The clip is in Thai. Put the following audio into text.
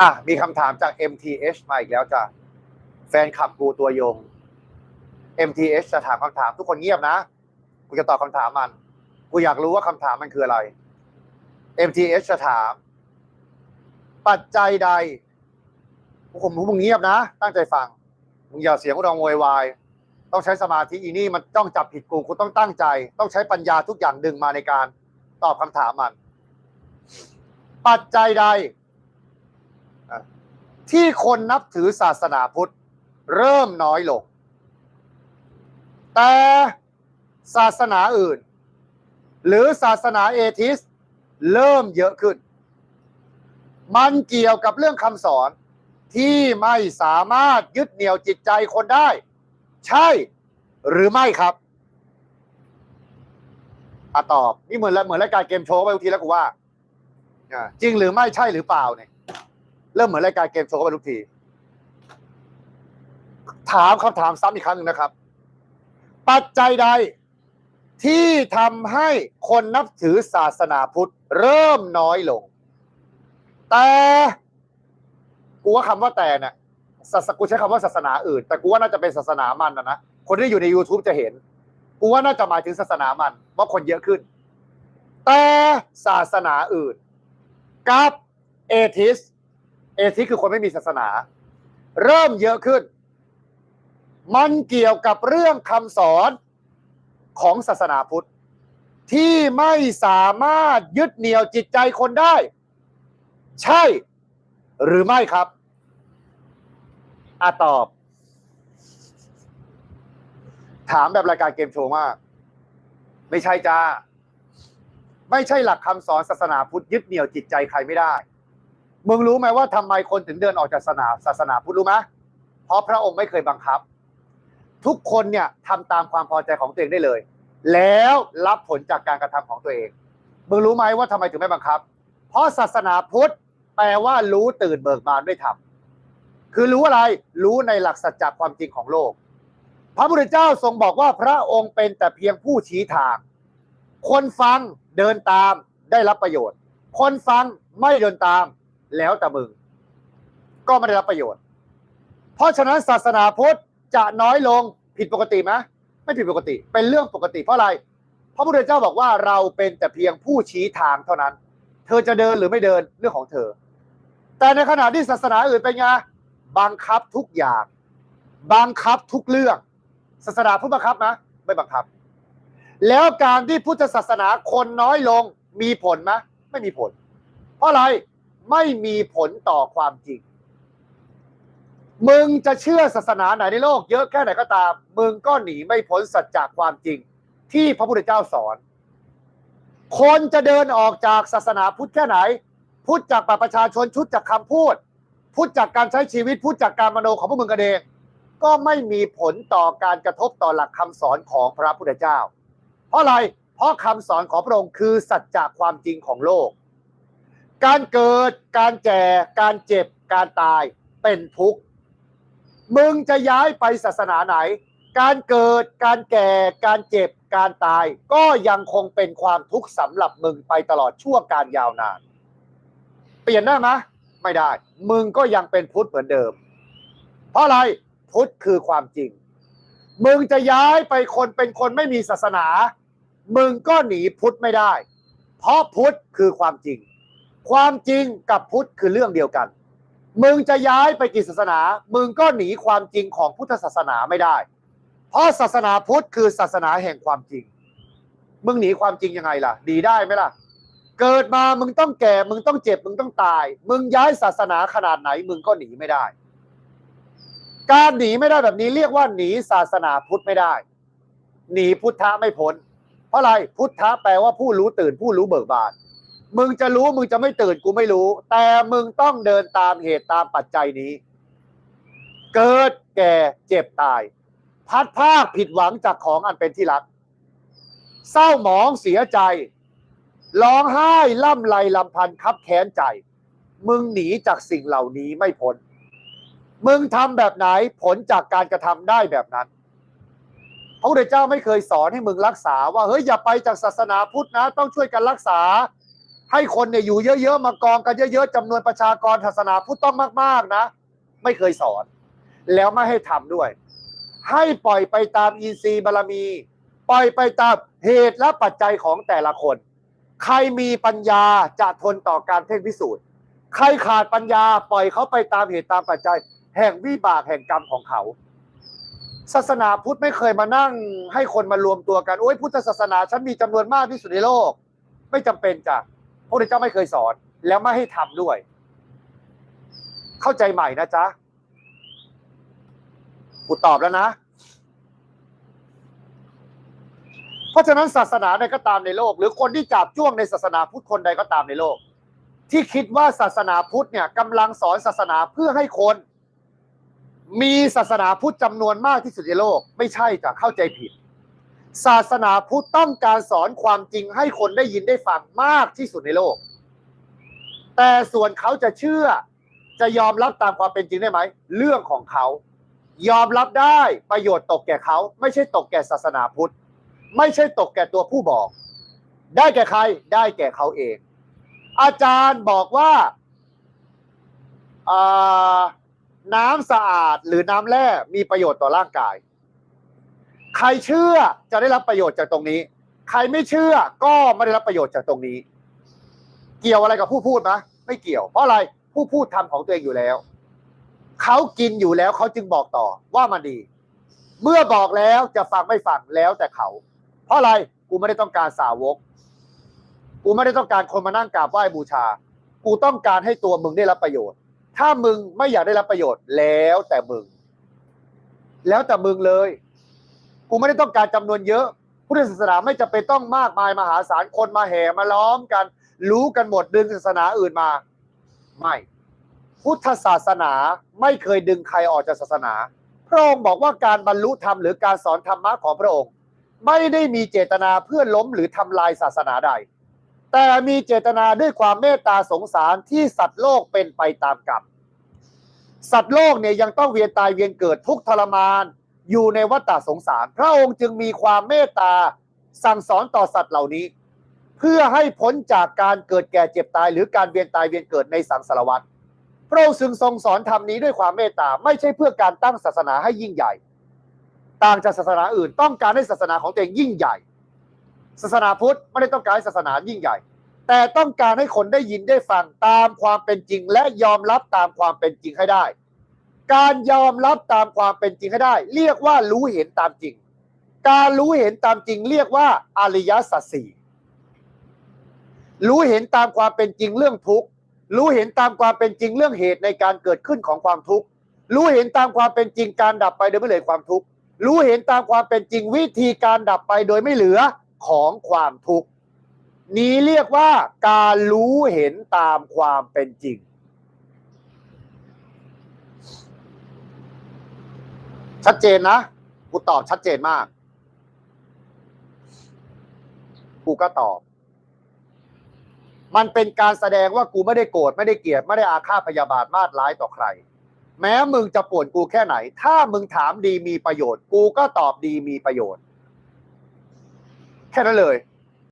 อะมีคำถามจาก MTH มาอีกแล้วจ้ะแฟนคลับกูตัวยง MTH จะถามคำถามทุกคนเงียบนะ กูจะตอบคำถามมัน กูอยากรู้ว่าคำถามมันคืออะไร MTH จะถาม ปัจจัยใดพวกผมพวกมึงเงียบนะ ตั้งใจฟัง มึงอย่าเสียงกูดองโวยวาย ต้องใช้สมาธิอีนี่มันต้องจับผิดกูกูต้องตั้งใจ ต้องใช้ปัญญาทุกอย่างดึงมาในการตอบคำถามมัน ปัจจัยใด ที่คนนับถือศาสนาพุทธเริ่มน้อยลง แต่ศาสนาอื่น หรือศาสนาเอทิส เริ่มเยอะขึ้น มันเกี่ยวกับเรื่องคำสอนที่ไม่สามารถยึดเหนี่ยวจิตใจคนได้ ใช่หรือไม่ครับอะตอบ นี่เหมือนเหมือนรายการเกมโชว์ไปทีแล้วกูว่า จริงหรือไม่ใช่หรือเปล่าเนี่ย เริ่มเหมือนรายการเกมโชว์ไปทุกที ถามคำถามซ้ำอีกครั้งหนึ่งนะครับ ปัจจัยใดที่ทำให้คนนับถือศาสนาพุทธ เริ่มน้อยลง แต่กูว่าคำว่าแต่เนี่ยศาสกูใช้คำว่าศาสนาอื่น แต่กูว่าน่าจะเป็นศาสนามันนะนะคนที่อยู่ใน YouTube จะเห็น กูว่าน่าจะหมายถึงศาสนามันว่าคนเยอะขึ้น แต่ศาสนาอื่น กับเอทิส เอทิคือคนไม่มีศาสนา เริ่มเยอะขึ้น มันเกี่ยวกับเรื่องคำสอนของศาสนาพุทธ ที่ไม่สามารถยึดเหนี่ยวจิตใจคนได้ ใช่ หรือไม่ครับอะตอบ ถามแบบรายการเกมโชว์มาก ไม่ใช่จ้า ไม่ใช่หลักคำสอนศาสนาพุทธยึดเหนี่ยวจิตใจใครไม่ได้ มึงรู้ไหมว่าทำไมคนถึงเดินออกจากศาสนาศาสนาพุทธรู้ไหมเพราะพระองค์ไม่เคยบังคับ ทุกคนเนี่ยทำตามความพอใจของตัวเองได้เลย แล้วรับผลจากการกระทำของตัวเอง มึงรู้ไหมว่าทำไมถึงไม่บังคับ เพราะศาสนาพุทธแปลว่ารู้ตื่นเบิกบานด้วยธรรมคือรู้อะไรรู้ในหลักสัจจะความจริงของโลก พระพุทธเจ้าทรงบอกว่าพระองค์เป็นแต่เพียงผู้ชี้ทาง คนฟังเดินตามได้รับประโยชน์ คนฟังไม่เดินตาม แล้วแต่มึง ก็ไม่ได้รับประโยชน์ เพราะฉะนั้นศาสนาพุทธจะน้อยลงผิดปกติไหมไม่ผิดปกติ เป็นเรื่องปกติ เพราะอะไรพระพุทธเจ้าบอกว่าเราเป็นแต่เพียงผู้ชี้ทางเท่านั้น เธอจะเดินหรือไม่เดินเรื่องของเธอ แต่ในขณะที่ศาสนาอื่นเป็นไงบังคับทุกอย่าง บังคับทุกเรื่อง ศาสนาพุทธบังคับนะไม่บังคับ แล้วการที่พุทธศาสนาคนน้อยลงมีผลไหมไม่มีผล เพราะอะไร ไม่มีผลต่อความจริง มึงจะเชื่อศาสนาไหนในโลก เยอะแค่ไหนก็ตาม มึงก็หนีไม่พ้นสัจจความจริง ที่พระพุทธเจ้าสอน คนจะเดินออกจากศาสนาพุทธแค่ไหนพูดจากปประชาชนชุดจากคำพูดพูดจากการใช้ชีวิตพูดจากการมโนของพวกมึงกันเองก็ไม่มีผลต่อการกระทบต่อหลักคำสอนของพระพุทธเจ้า เพราะอะไร เพราะคำสอนของพระองค์คือสัจจะความจริงของโลก การเกิด การแก่ การเจ็บ การตายเป็นทุกข์ มึงจะย้ายไปศาสนาไหน การเกิด การแก่ การเจ็บ การตาย ก็ยังคงเป็นความทุกข์สำหรับมึงไปตลอดชั่วการยาวนาน เปลี่ยนได้ไหมไม่ได้ มึงก็ยังเป็นพุทธเหมือนเดิม เพราะอะไรพุทธคือความจริง มึงจะย้ายไปคนเป็นคนไม่มีศาสนา มึงก็หนีพุทธไม่ได้ เพราะพุทธคือความจริง ความจริงกับพุทธคือเรื่องเดียวกัน มึงจะย้ายไปกี่ศาสนา มึงก็หนีความจริงของพุทธศาสนาไม่ได้ เพราะศาสนาพุทธคือศาสนาแห่งความจริง มึงหนีความจริงยังไงล่ะหนีได้ไหมล่ะ เกิดมามึงต้องแก่ มึงต้องเจ็บ มึงต้องตาย มึงย้ายศาสนาขนาดไหน มึงก็หนีไม่ได้ การหนีไม่ได้แบบนี้เรียกว่าหนีศาสนาพุทธไม่ได้ หนีพุทธะไม่พ้น เพราะอะไรพุทธะแปลว่าผู้รู้ตื่นผู้รู้เบิกบาน มึงจะรู้มึงจะไม่ตื่นกูไม่รู้ แต่มึงต้องเดินตามเหตุตามปัจจัยนี้ เกิดแก่เจ็บตาย พัดภาคผิดหวังจากของอันเป็นที่รัก เศร้าหมองเสียใจร้องไห้ล่ำไรลำพันคับแค้นใจ มึงหนีจากสิ่งเหล่านี้ไม่พ้นมึงทำแบบไหนผลจากการกระทำได้แบบนั้นพระพุทธเจ้าไม่เคยสอนให้มึงรักษาว่าเฮ้ยอย่าไปจากศาสนาพุทธนะ ต้องช่วยกันรักษา ให้คนเนี่ยอยู่เยอะๆมากองกันเยอะๆจำนวนประชากรศาสนาพุทธต้องมากๆนะ ไม่เคยสอน แล้วไม่ให้ทำด้วย ให้ปล่อยไปตามอินทรีย์บารมี ปล่อยไปตามเหตุและปัจจัยของแต่ละคน ใครมีปัญญาจะทนต่อการเพ่งพิสูจน์ ใครขาดปัญญาปล่อยเขาไปตามเหตุตามปัจจัย แห่งวิบากแห่งกรรมของเขา ศาสนาพุทธไม่เคยมานั่ง ให้คนมารวมตัวกันโอ้ยพุทธศาสนาฉันมีจำนวนมากที่สุดในโลก ไม่จำเป็นจ้ะ พระพุทธเจ้าไม่เคยสอน แล้วไม่ให้ทำด้วย เข้าใจใหม่นะจ๊ะกูตอบแล้วนะ เพราะฉะนั้นศาสนาใดก็ตามในโลก หรือคนที่จับจ้วงในศาสนาพุทธคนใดก็ตามในโลก ที่คิดว่าศาสนาพุทธเนี่ยกำลังสอนศาสนาเพื่อให้คน มีศาสนาพุทธจำนวนมากที่สุดในโลก ไม่ใช่จะเข้าใจผิด ศาสนาพุทธต้องการสอนความจริงให้คนได้ยินได้ฟังมากที่สุดในโลก แต่ส่วนเขาจะเชื่อ จะยอมรับตามความเป็นจริงได้ไหม เรื่องของเขา ยอมรับได้ประโยชน์ตกแก่เขา ไม่ใช่ตกแก่ศาสนาพุทธ ไม่ใช่ตกแก่ตัวผู้บอก ได้แก่ใครได้แก่เขาเอง อาจารย์บอกว่าน้ำสะอาดหรือน้ำแร่มีประโยชน์ต่อร่างกาย ใครเชื่อจะได้รับประโยชน์จากตรงนี้ ใครไม่เชื่อก็ไม่ได้รับประโยชน์จากตรงนี้ เกี่ยวอะไรกับผู้พูดไหมไม่เกี่ยว เพราะอะไรผู้พูดทำของตัวเองอยู่แล้ว เขากินอยู่แล้วเขาจึงบอกต่อว่ามันดี เมื่อบอกแล้วจะฟังไม่ฟังแล้วแต่เขา เพราะอะไรกูไม่ได้ต้องการสาวก กูไม่ได้ต้องการคนมานั่งกราบไหว้บูชา กูต้องการให้ตัวมึงได้รับประโยชน์ ถ้ามึงไม่อยากได้รับประโยชน์แล้วแต่มึง แล้วแต่มึงเลย กูไม่ได้ต้องการจำนวนเยอะ พุทธศาสนาไม่จำเป็นต้องมากมายมหาศาลคนมาแห่มาล้อมกัน รู้กันหมดดึงศาสนาอื่นมา ไม่ พุทธศาสนาไม่เคยดึงใครออกจากศาสนา พระองค์บอกว่าการบรรลุธรรมหรือการสอนธรรมะของพระองค์ ไม่ได้มีเจตนาเพื่อล้มหรือทำลายศาสนาใด แต่มีเจตนาด้วยความเมตตาสงสารที่สัตว์โลกเป็นไปตามกรรมสัตว์โลกเนี่ยยังต้องเวียนตายเวียนเกิดทุกทรมาน อยู่ในวัฏฏะสงสาร พระองค์จึงมีความเมตตาสั่งสอนต่อสัตว์เหล่านี้ เพื่อให้พ้นจากการเกิดแก่เจ็บตาย หรือการเวียนตายเวียนเกิดในสังสารวัฏพระองค์จึงทรงสอนธรรมนี้ด้วยความเมตตาไม่ใช่เพื่อการตั้งศาสนาให้ยิ่งใหญ่ ต่างจากศาสนาอื่นต้องการให้ศาสนาของตัวเองยิ่งใหญ่ ศาสนาพุทธไม่ได้ต้องการให้ศาสนายิ่งใหญ่ แต่ต้องการให้คนได้ยินได้ฟังตามความเป็นจริง และยอมรับตามความเป็นจริงให้ได้ การยอมรับตามความเป็นจริงให้ได้ เรียกว่ารู้เห็นตามจริง การรู้เห็นตามจริง เรียกว่าอริยสัจสี่รู้เห็นตามความเป็นจริงเรื่องทุกข์ รู้เห็นตามความเป็นจริงเรื่องเหตุในการเกิดขึ้นของความทุกข์ รู้เห็นตามความเป็นจริงการดับไปโดยไม่เหลือความทุกข์ รู้เห็นตามความเป็นจริงวิธีการดับไปโดยไม่เหลือของความทุกข์ นี้เรียกว่าการรู้เห็นตามความเป็นจริง ชัดเจนนะ กูตอบชัดเจนมาก กูก็ตอบ มันเป็นการแสดงว่ากูไม่ได้โกรธไม่ได้เกลียดไม่ได้อาฆาตพยาบาทมาดร้ายต่อใคร แม้มึงจะป่วนกูแค่ไหน ถ้ามึงถามดีมีประโยชน์ กูก็ตอบดีมีประโยชน์ แค่นั้นเลย